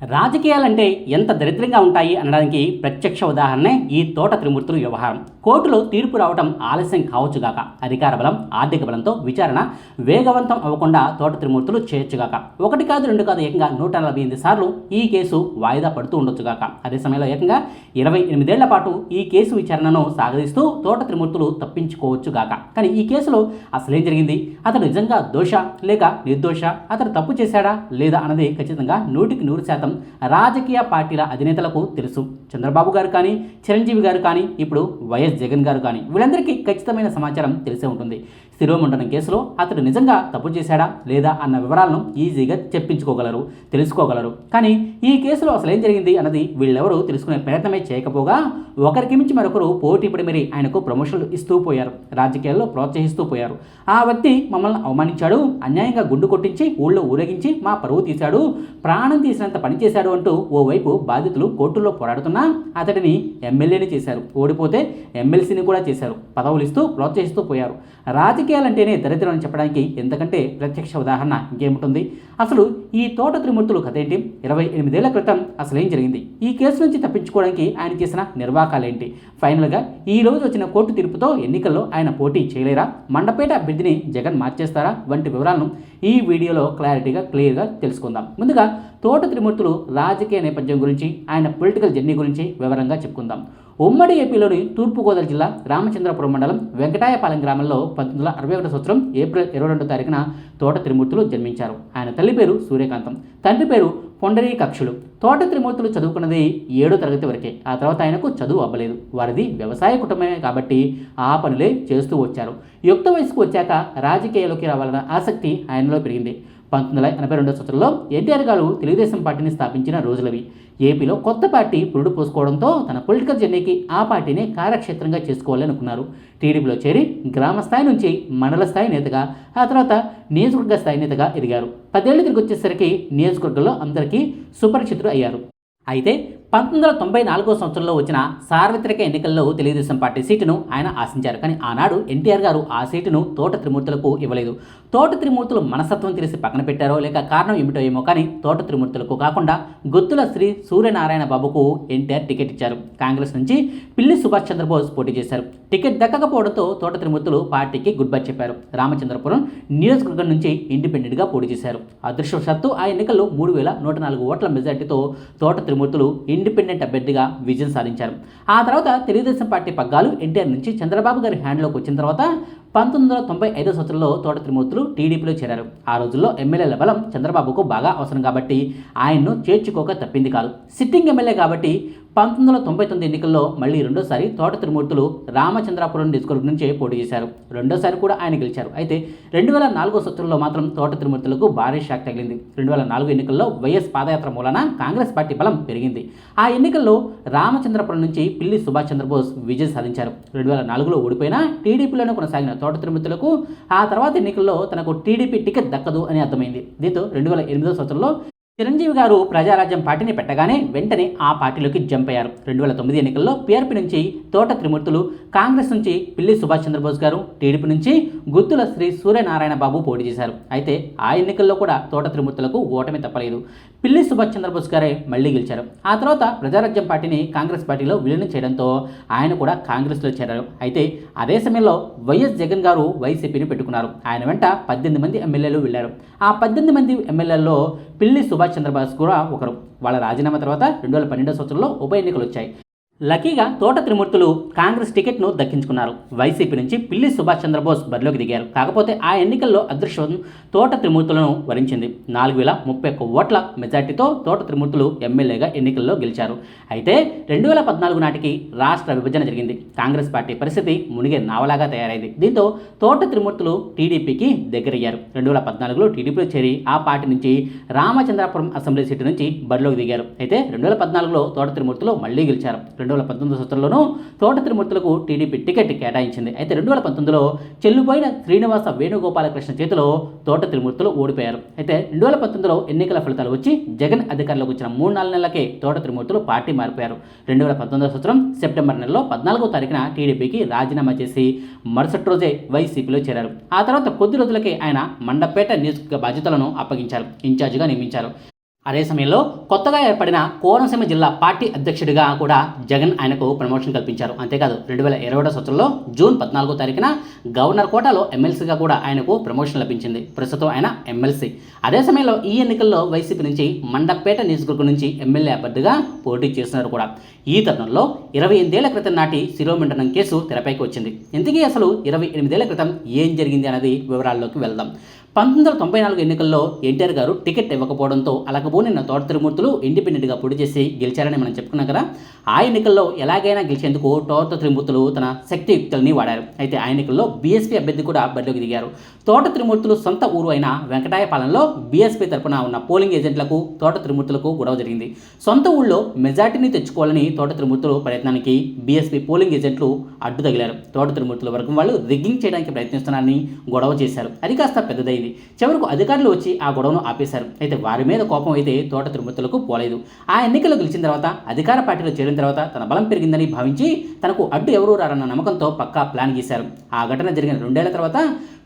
రాజకీయాలంటే ఎంత దరిద్రంగా ఉంటాయి అనడానికి ప్రత్యక్ష ఉదాహరణే ఈ తోట త్రిమూర్తుల వ్యవహారం. కోర్టులో తీర్పు రావడం ఆలస్యం కావచ్చుగాక అధికార బలం ఆర్థిక బలంతో విచారణ వేగవంతం అవ్వకుండా తోట త్రిమూర్తులు చేయొచ్చుగాక ఒకటి కాదు రెండు కాదు ఏకంగా నూట నలభై ఎనిమిది సార్లు ఈ కేసు వాయిదా పడుతూ ఉండొచ్చుగాక అదే సమయంలో ఏకంగా ఇరవై ఎనిమిదేళ్ళ పాటు ఈ కేసు విచారణను సాగదీస్తూ తోట త్రిమూర్తులు తప్పించుకోవచ్చుగాక కానీ ఈ కేసులో అసలేం జరిగింది? అతడు నిజంగా దోష లేక నిర్దోష? అతడు తప్పు చేశాడా లేదా అన్నది ఖచ్చితంగా నూటికి నూరు శాతం రాజకీయ పార్టీల అధినేతలకు తెలుసు. చంద్రబాబు గారు కానీ చిరంజీవి గారు కానీ ఇప్పుడు వైఎస్ జగన్ గారు కానీ వీళ్ళందరికీ ఖచ్చితమైన సమాచారం తెలిసే ఉంటుంది. శిరోమండనం కేసులో అతడు నిజంగా తప్పు చేశాడా లేదా అన్న వివరాలను ఈజీగా చెప్పించుకోగలరు తెలుసుకోగలరు. కానీ ఈ కేసులో అసలు ఏం జరిగింది అన్నది వీళ్ళెవరూ తెలుసుకునే ప్రయత్నమే చేయకపోగా ఒకరికి మించి మరొకరు పోటీ పడి మరి ఆయనకు ప్రమోషన్లు ఇస్తూ పోయారు రాజకీయాల్లో ప్రోత్సహిస్తూ పోయారు. ఆ వ్యక్తి మమ్మల్ని అవమానించాడు అన్యాయంగా గుండు కొట్టించి ఊళ్ళో ఊరేగించి మా పరువు తీశాడు ప్రాణం తీసినంత పని చేశాడు అంటూ ఓవైపు బాధితులు కోర్టులో పోరాడుతున్నా అతడిని ఎమ్మెల్యేని చేశారు. ఓడిపోతే ఎమ్మెల్సీని కూడా చేశారు. పదవులు ఇస్తూ ప్రోత్సహిస్తూ పోయారు. రాజకీయాలంటేనే దరిద్రం అని చెప్పడానికి ఎంతకంటే ప్రత్యక్ష ఉదాహరణ ఇంకేముంటుంది? అసలు ఈ తోట త్రిమూర్తులు కథ ఏంటి? ఇరవై ఎనిమిదేళ్ళ క్రితం అసలు ఏం జరిగింది? ఈ కేసు నుంచి తప్పించుకోవడానికి ఆయన చేసిన నిర్వాకాలేంటి ఫైనల్గా ఈ రోజు వచ్చిన కోర్టు తీర్పుతో ఎన్నికల్లో ఆయన పోటీ చేయలేరా? మండపేట అభ్యర్థిని జగన్ మార్చేస్తారా? వంటి వివరాలను ఈ వీడియోలో క్లారిటీగా క్లియర్గా తెలుసుకుందాం. ముందుగా తోట త్రిమూర్తులు రాజకీయ నేపథ్యం గురించి ఆయన పొలిటికల్ జర్నీ గురించి వివరంగా చెప్పుకుందాం. ఉమ్మడి ఏపీలోని తూర్పుగోదావరి జిల్లా రామచంద్రపురం మండలం వెంకటాయపాలెం గ్రామంలో పంతొమ్మిది వందల అరవై ఒకటి సంవత్సరం ఏప్రిల్ ఇరవై రెండో తారీఖున తోట త్రిమూర్తులు జన్మించారు. ఆయన తల్లి పేరు సూర్యకాంతం తండ్రి పేరు పొండరీ కక్షులు. తోట త్రిమూర్తులు చదువుకున్నది ఏడో తరగతి వరకే. ఆ తర్వాత ఆయనకు చదువు అవ్వలేదు. వారిది వ్యవసాయ కుటుంబమే కాబట్టి ఆ పనులే చేస్తూ వచ్చారు. యుక్త వయసుకు వచ్చాక రాజకీయాల్లోకి రావాలన్న ఆసక్తి ఆయనలో పెరిగింది. పంతొమ్మిది వందల ఎనభై రెండో సంవత్సరంలో ఎన్టీఆర్ గారు తెలుగుదేశం పార్టీని స్థాపించిన రోజులవి. ఏపీలో కొత్త పార్టీ పురుడు పోసుకోవడంతో తన పొలిటికల్ జర్నీకి ఆ పార్టీని కార్యక్షేత్రంగా చేసుకోవాలనుకున్నారు. టీడీపీలో చేరి గ్రామ స్థాయి నుంచి మండల స్థాయి నేతగా ఆ తర్వాత నియోజకవర్గ స్థాయి నేతగా ఎదిగారు. పదేళ్ళు తిరిగి వచ్చేసరికి నియోజకవర్గంలో అందరికీ సుపరిచితులు అయ్యారు. అయితే పంతొమ్మిది వందల తొంభై నాలుగో సంవత్సరంలో వచ్చిన సార్వత్రిక ఎన్నికల్లో తెలుగుదేశం పార్టీ సీటును ఆయన ఆశించారు. కానీ ఆనాడు ఎన్టీఆర్ గారు ఆ సీటును తోట త్రిమూర్తులకు ఇవ్వలేదు. తోట త్రిమూర్తులు మనస్తత్వం తెలిసి పక్కన పెట్టారో లేక కారణం ఏమిటో ఏమో కానీ తోట త్రిమూర్తులకు కాకుండా గుత్తుల శ్రీ సూర్యనారాయణ బాబుకు ఎన్టీఆర్ టికెట్ ఇచ్చారు. కాంగ్రెస్ నుంచి పిల్లి సుభాష్ చంద్రబోస్ పోటీ చేశారు. టికెట్ దక్కకపోవడంతో తోట త్రిమూర్తులు పార్టీకి గుడ్ బై చెప్పారు. రామచంద్రపురం నియోజకవర్గం నుంచి ఇండిపెండెంట్గా పోటీ చేశారు. అదృష్టవశాత్తు ఆ ఎన్నికల్లో మూడు వేల నూట నాలుగు ఓట్ల మెజార్టీతో తోట త్రిమూర్తులు ఇండిపెండెంట్ అభ్యర్థిగా విజయం సాధించారు. ఆ తర్వాత తెలుగుదేశం పార్టీ పగ్గాలు ఎన్టీఆర్ నుంచి చంద్రబాబు గారి హ్యాండ్లోకి వచ్చిన తర్వాత పంతొమ్మిది వందల తొంభై ఐదో సంవత్సరంలో తోట త్రిమూర్తులు టీడీపీలో చేరారు. ఆ రోజుల్లో ఎమ్మెల్యేల బలం చంద్రబాబుకు బాగా అవసరం కాబట్టి ఆయన్ను చేర్చుకోక తప్పింది కాదు. సిట్టింగ్ ఎమ్మెల్యే కాబట్టి పంతొమ్మిది వందల తొంభై తొమ్మిది ఎన్నికల్లో మళ్ళీ రెండోసారి తోట త్రిమూర్తులు రామచంద్రాపురం నియోజకవర్గం నుంచే పోటీ చేశారు. రెండోసారి కూడా ఆయన గెలిచారు. అయితే రెండు వేల నాలుగో సంవత్సరంలో మాత్రం తోట త్రిమూర్తులకు భారీ షాక్ తగిలింది. రెండు వేల నాలుగు ఎన్నికల్లో వైఎస్ పాదయాత్ర మూలన కాంగ్రెస్ పార్టీ బలం పెరిగింది. ఆ ఎన్నికల్లో రామచంద్రపురం నుంచి పిల్లి సుభాష్ చంద్రబోస్ విజయం సాధించారు. రెండు వేల నాలుగులో ఓడిపోయిన టీడీపీలోనే కొనసాగిన తోట త్రిమూర్తులకు ఆ తర్వాత ఎన్నికల్లో తనకు టీడీపీ టికెట్ దక్కదు అని అర్థమైంది. దీంతో రెండు వేల ఎనిమిదో సంవత్సరంలో చిరంజీవి గారు ప్రజారాజ్యం పార్టీని పెట్టగానే వెంటనే ఆ పార్టీలోకి జంప్ అయ్యారు. రెండు వేల తొమ్మిది ఎన్నికల్లో పీఆర్పీ నుంచి తోట త్రిమూర్తులు కాంగ్రెస్ నుంచి పిల్లి సుభాష్ చంద్రబోస్ గారు టీడీపీ నుంచి గుత్తుల శ్రీ సూర్యనారాయణ బాబు పోటీ చేశారు. అయితే ఆ ఎన్నికల్లో కూడా తోట త్రిమూర్తులకు ఓటమి తప్పలేదు. పిల్లి సుభాష్ చంద్రబోస్ గారే మళ్ళీ గెలిచారు. ఆ తర్వాత ప్రజారాజ్యం పార్టీని కాంగ్రెస్ పార్టీలో విలీనం చేయడంతో ఆయన కూడా కాంగ్రెస్లో చేరారు. అయితే అదే సమయంలో వైఎస్ జగన్ గారు వైసీపీని పెట్టుకున్నారు. ఆయన వెంట పద్దెనిమిది మంది ఎమ్మెల్యేలు వెళ్ళారు. ఆ పద్దెనిమిది మంది ఎమ్మెల్యేల్లో పిల్లి సుభాష్ చంద్రబోస్ కూడా ఒకరు. వాళ్ళ రాజీనామా తర్వాత రెండు వేల పన్నెండో సంవత్సరంలో ఉప ఎన్నికలు వచ్చాయి. లక్కీగా తోట త్రిమూర్తులు కాంగ్రెస్ టికెట్ను దక్కించుకున్నారు. వైసీపీ నుంచి పిల్లి సుభాష్ చంద్రబోస్ బరిలోకి దిగారు. కాకపోతే ఆ ఎన్నికల్లో అదృష్టం తోట త్రిమూర్తులను వరించింది. నాలుగు వేల ముప్పై ఒక్క ఓట్ల మెజార్టీతో తోట త్రిమూర్తులు ఎమ్మెల్యేగా ఎన్నికల్లో గెలిచారు. అయితే రెండు వేల పద్నాలుగు నాటికి రాష్ట్ర విభజన జరిగింది. కాంగ్రెస్ పార్టీ పరిస్థితి మునిగే నావలాగా తయారైంది. దీంతో తోట త్రిమూర్తులు టీడీపీకి దగ్గరయ్యారు. రెండు వేల పద్నాలుగులో టీడీపీలో చేరి ఆ పార్టీ నుంచి రామచంద్రాపురం అసెంబ్లీ సీటు నుంచి బరిలోకి దిగారు. అయితే రెండు వేల పద్నాలుగులో తోట త్రిమూర్తులు మళ్ళీ గెలిచారు. రెండు వేల పంతొమ్మిది సంవత్సరంలోనూ తోట త్రిమూర్తులకు టీడీపీ టికెట్ కేటాయించింది. అయితే రెండు వేల పంతొమ్మిదిలో చెల్లుపోయిన శ్రీనివాస వేణుగోపాలకృష్ణ చేతిలో తోట త్రిమూర్తులు ఓడిపోయారు. అయితే రెండు వేల పంతొమ్మిదిలో ఎన్నికల ఫలితాలు వచ్చి జగన్ అధికారులకు వచ్చిన మూడు నాలుగు నెలలకే తోట త్రిమూర్తులు పార్టీ మారిపోయారు. రెండు వేల పంతొమ్మిదో సంవత్సరం సెప్టెంబర్ నెలలో పద్నాలుగో తారీఖున టీడీపీకి రాజీనామా చేసి మరుసటి రోజే వైసీపీలో చేరారు. ఆ తర్వాత కొద్ది రోజులకే ఆయన మండపేట నియోజకవర్గ బాధ్యతలను అప్పగించారు. ఇన్ఛార్జిగా నియమించారు. అదే సమయంలో కొత్తగా ఏర్పడిన కోనసీమ జిల్లా పార్టీ అధ్యక్షుడిగా కూడా జగన్ ఆయనకు ప్రమోషన్ కల్పించారు. అంతేకాదు రెండు వేల ఇరవై సంవత్సరంలో జూన్ పద్నాలుగో తారీఖున గవర్నర్ కోటాలో ఎమ్మెల్సీగా కూడా ఆయనకు ప్రమోషన్ లభించింది. ప్రస్తుతం ఆయన ఎమ్మెల్సీ. అదే సమయంలో ఈ ఎన్నికల్లో వైసీపీ నుంచి మండపేట నియోజకవర్గం నుంచి ఎమ్మెల్యే అభ్యర్థిగా పోటీ చేస్తున్నారు కూడా. ఈ తరుణంలో ఇరవై ఎనిమిదేళ్ళ క్రితం నాటి శిరోమండనం కేసు తెరపైకి వచ్చింది. ఇంతకీ అసలు ఇరవై ఎనిమిదేళ్ళ క్రితం ఏం జరిగింది అనేది వివరాల్లోకి వెళ్దాం. పంతొమ్మిది వందల తొంభై నాలుగు ఎన్నికల్లో ఎన్టీఆర్ గారు టికెట్ ఇవ్వకపోవడంతో అలకబోనిన తోట త్రిమూర్తులు ఇండిపెండెంట్గా పొడి చేసి గెలిచారని మనం చెప్పుకున్నాం కదా. ఆ ఎన్నికల్లో ఎలాగైనా గెలిచేందుకు తోట త్రిమూర్తులు తన శక్తియుక్తుల్ని వాడారు. అయితే ఆ ఎన్నికల్లో బీఎస్పీ అభ్యర్థి కూడా బరిలోకి దిగారు. తోట త్రిమూర్తులు సొంత ఊరు అయిన వెంకటాయపాలెంలో బీఎస్పీ తరపున ఉన్న పోలింగ్ ఏజెంట్లకు తోట త్రిమూర్తులకు గొడవ జరిగింది. సొంత ఊళ్ళో మెజార్టీని తెచ్చుకోవాలని తోట త్రిమూర్తులు ప్రయత్నానికి బీఎస్పీ పోలింగ్ ఏజెంట్లు అడ్డు తగిలారు తోట త్రిమూర్తుల వర్గం వాళ్ళు రిగ్గింగ్ చేయడానికి ప్రయత్నిస్తున్నారని గొడవ చేశారు. అది కాస్త పెద్దదైంది. చివరకు అధికారులు వచ్చి ఆ గొడవను ఆపేశారు. అయితే వారి మీద కోపం అయితే తోట తిరుమతులకు పోలేదు. ఆ ఎన్నికల్లో గెలిచిన తర్వాత అధికార పార్టీలో చేరిన తర్వాత తన బలం పెరిగిందని భావించి తనకు అడ్డు ఎవరూ రారన్న నమ్మకంతో పక్కా ప్లాన్ గీశారు. ఆ ఘటన జరిగిన రెండేళ్ళ తర్వాత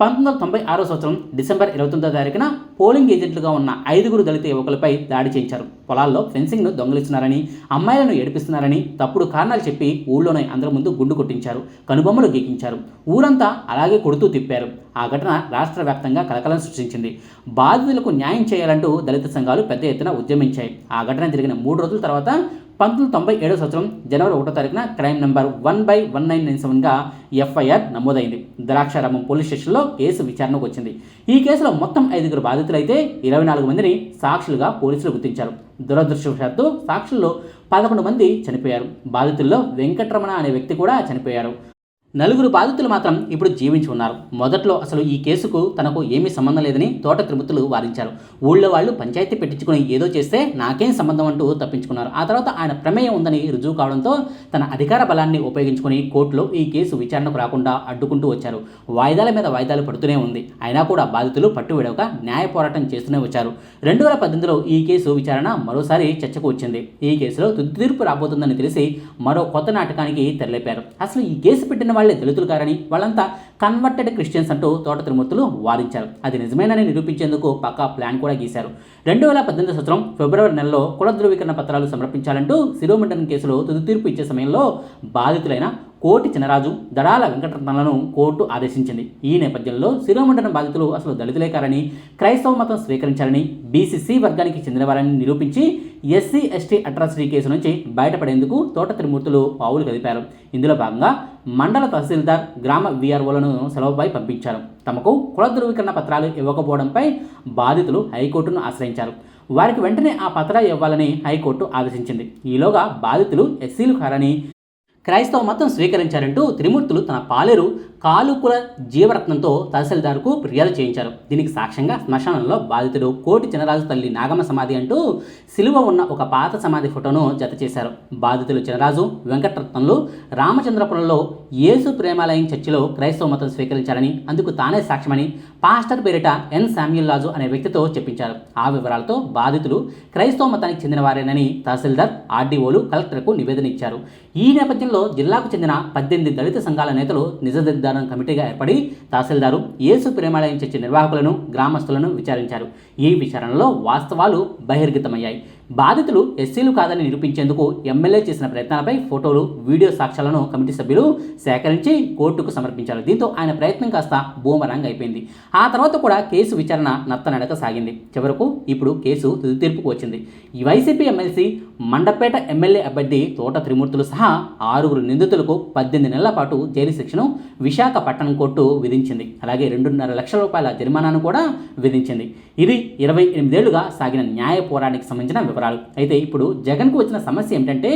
పంతొమ్మిది వందల తొంభై ఆరో సంవత్సరం డిసెంబర్ ఇరవై తొమ్మిదో తారీఖున పోలింగ్ ఏజెంట్లుగా ఉన్న ఐదుగురు దళిత యువకులపై దాడి చేయించారు. పొలాల్లో ఫెన్సింగ్ను దొంగిలిస్తున్నారని అమ్మాయిలను ఏడిపిస్తున్నారని తప్పుడు కారణాలు చెప్పి ఊళ్ళోనే అందరి ముందు గుండు కొట్టించారు కనుబొమ్మలు గీకించారు. ఊరంతా అలాగే కొడుతూ తిప్పారు. ఆ ఘటన రాష్ట్ర వ్యాప్తంగా కలకలం సృష్టించింది. బాధితులకు న్యాయం చేయాలంటూ దళిత సంఘాలు పెద్ద ఎత్తున ఉద్యమించాయి. ఆ ఘటన జరిగిన మూడు రోజుల తర్వాత పంతొమ్మిది తొంభై ఏడో సంవత్సరం జనవరి ఒకటో తారీఖున crime number one by one nine nine సెవెన్గా FIR నమోదైంది. ద్రాక్షారామం పోలీస్ స్టేషన్లో కేసు విచారణకు వచ్చింది. ఈ కేసులో మొత్తం ఐదుగురు బాధితులైతే ఇరవై నాలుగు మందిని సాక్షులుగా పోలీసులు గుర్తించారు. దురదృష్టవశాత్తు సాక్షుల్లో పదకొండు మంది చనిపోయారు. బాధితుల్లో వెంకటరమణ అనే వ్యక్తి కూడా చనిపోయారు. నలుగురు బాధితులు మాత్రం ఇప్పుడు జీవించి ఉన్నారు. మొదట్లో అసలు ఈ కేసుకు తనకు ఏమీ సంబంధం లేదని తోట త్రిమూర్తులు వారించారు ఊళ్ళో వాళ్ళు పంచాయతీ పెట్టించుకుని ఏదో చేస్తే నాకేం సంబంధం అంటూ తప్పించుకున్నారు. ఆ తర్వాత ఆయన ప్రమేయం ఉందని రుజువు కావడంతో తన అధికార బలాన్ని ఉపయోగించుకుని కోర్టులో ఈ కేసు విచారణకు రాకుండా అడ్డుకుంటూ వచ్చారు. వాయిదాల మీద వాయిదాలు పడుతూనే ఉంది. అయినా కూడా బాధితులు పట్టు విడవక న్యాయ పోరాటం చేస్తూనే వచ్చారు. రెండు వేల పద్దెనిమిదిలో ఈ కేసు విచారణ మరోసారి చర్చకు వచ్చింది. ఈ కేసులో తుది తీర్పు రాబోతుందని తెలిసి మరో కొత్త నాటకానికి తెరలేపారు. అసలు ఈ కేసు పెట్టిన వాళ్ళు దళితులు కారని వాళ్ళంతా కన్వర్టెడ్ క్రిస్టియన్స్ అంటూ తోట త్రిమూర్తులు వాదించారు. అది నిజమేనని నిరూపించేందుకు పక్కా ప్లాన్ కూడా గీశారు. రెండు వేల పద్దెనిమిది సంవత్సరం ఫిబ్రవరి నెలలో కుల ధృవీకరణ పత్రాలు సమర్పించాలంటూ శిరోమండలం కేసులో తుది తీర్పు ఇచ్చే సమయంలో బాధితులైన కోటి చినరాజు దడాల వెంకటరత్నాలను కోర్టు ఆదేశించింది. ఈ నేపథ్యంలో శిరోమండలం బాధితులు అసలు దళితులే కారని క్రైస్తవ మతం స్వీకరించారని బీసీసీ వర్గానికి చెందినవారని నిరూపించి ఎస్సీ ఎస్టీ అట్రాసిటీ కేసు నుంచి బయటపడేందుకు తోట త్రిమూర్తులు పావులు కదిపారు. ఇందులో భాగంగా మండల తహసీల్దార్ గ్రామ వీఆర్ఓలను సెలవుపై పంపించారు. తమకు కుల ధృవీకరణ పత్రాలు ఇవ్వకపోవడంపై బాధితులు హైకోర్టును ఆశ్రయించారు. వారికి వెంటనే ఆ పత్రాలు ఇవ్వాలని హైకోర్టు ఆదేశించింది. ఈలోగా బాధితులు ఎస్సీలు కారని క్రైస్తవ మతం స్వీకరించారంటూ త్రిమూర్తులు తన పాలేరు కాలుకుల జీవరత్నంతో తహసీల్దార్కు ఫిర్యాదు చేయించారు. దీనికి సాక్ష్యంగా శ్మశానంలో బాధితుడు కోటి చినరాజు తల్లి నాగమ్మ సమాధి అంటూ సిలువ ఉన్న ఒక పాత సమాధి ఫోటోను జత చేశారు. బాధితులు చినరాజు వెంకటరత్నంలు రామచంద్రపురంలో యేసు ప్రేమాలయం చర్చిలో క్రైస్తవ మతం స్వీకరించారని అందుకు తానే సాక్ష్యమని పాస్టర్ పేరిట ఎన్ శామ్యుల్ రాజు అనే వ్యక్తితో చెప్పించారు. ఆ వివరాలతో బాధితులు క్రైస్తవ మతానికి చెందిన వారేనని తహసీల్దార్ ఆర్డీఓలు కలెక్టర్కు నివేదన ఇచ్చారు. ఈ నేపథ్యంలో జిల్లాకు చెందిన పద్దెనిమిది దళిత సంఘాల నేతలు నిజ నిర్ధారణ కమిటీగా ఏర్పడి తహసీల్దారు యేసు ప్రేమాలయం చర్చి నిర్వాహకులను గ్రామస్తులను విచారించారు. ఈ విచారణలో వాస్తవాలు బహిర్గతమయ్యాయి. బాధితులు ఎస్సీలు కాదని నిరూపించేందుకు ఎమ్మెల్యే చేసిన ప్రయత్నాలపై ఫోటోలు వీడియో సాక్ష్యాలను కమిటీ సభ్యులు సేకరించి కోర్టుకు సమర్పించారు. దీంతో ఆయన ప్రయత్నం కాస్త బూమరాంగ్ అయిపోయింది. ఆ తర్వాత కూడా కేసు విచారణ నత్తనడక సాగింది. చివరకు ఇప్పుడు కేసు తుది తీర్పుకు వచ్చింది. ఈ వైసీపీ ఎమ్మెల్సీ మండపేట ఎమ్మెల్యే అభ్యర్థి తోట త్రిమూర్తులు సహా ఆరుగురు నిందితులకు పద్దెనిమిది నెలల పాటు జైలు శిక్షను విశాఖపట్నం కోర్టు విధించింది. అలాగే రెండున్నర లక్షల రూపాయల జరిమానాను కూడా విధించింది. ఇది ఇరవై ఎనిమిదేళ్ళుగా సాగిన న్యాయ పోరాటానికి సంబంధించిన వివరాలు. అయితే ఇప్పుడు జగన్కు వచ్చిన సమస్య ఏమిటంటే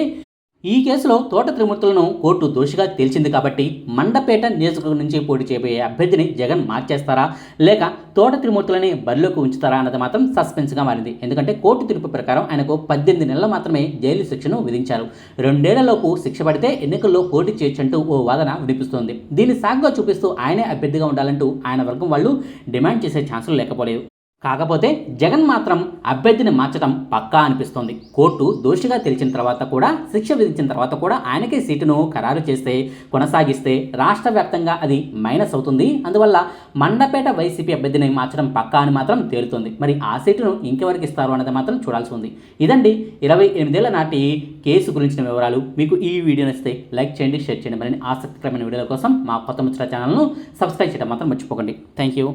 ఈ కేసులో తోట త్రిమూర్తులను కోర్టు దోషిగా తేల్చింది కాబట్టి మండపేట నియోజకవర్గం నుంచి పోటీ చేయబోయే అభ్యర్థిని జగన్ మార్చేస్తారా? లేక తోట త్రిమూర్తులని బరిలోకి ఉంచుతారా అన్నది మాత్రం సస్పెన్స్గా మారింది. ఎందుకంటే కోర్టు తీర్పు ప్రకారం ఆయనకు పద్దెనిమిది నెలలు మాత్రమే జైలు శిక్షను విధించారు. రెండేళ్ళలోపు శిక్ష పడితే ఎన్నికల్లో పోటీ చేయొచ్చంటూ ఓ వాదన వినిపిస్తోంది. దీన్ని సాగ్గా చూపిస్తూ ఆయనే అభ్యర్థిగా ఉండాలంటూ ఆయన వర్గం వాళ్ళు డిమాండ్ చేసే ఛాన్సులు లేకపోలేదు. కాకపోతే జగన్ మాత్రం అభ్యర్థిని మార్చడం పక్కా అనిపిస్తోంది. కోర్టు దోషిగా తెలిసిన తర్వాత కూడా శిక్ష విధించిన తర్వాత కూడా ఆయనకే సీటును ఖరారు చేస్తే కొనసాగిస్తే రాష్ట్ర వ్యాప్తంగా అది మైనస్ అవుతుంది. అందువల్ల మండపేట వైసీపీ అభ్యర్థిని మార్చడం పక్కా అని మాత్రం తేలుతుంది. మరి ఆ సీటును ఇంకెవరికి ఇస్తారు అన్నది మాత్రం చూడాల్సి ఉంది. ఇదండి ఇరవై ఎనిమిదేళ్ళ నాటి కేసు గురించిన వివరాలు. మీకు ఈ వీడియో నచ్చితే లైక్ చేయండి షేర్ చేయండి. మరిన్ని ఆసక్తికరమైన వీడియోల కోసం మా కొత్త ముచ్చట ఛానల్ను సబ్స్క్రైబ్ చేయడం మాత్రం మర్చిపోకండి. Thank you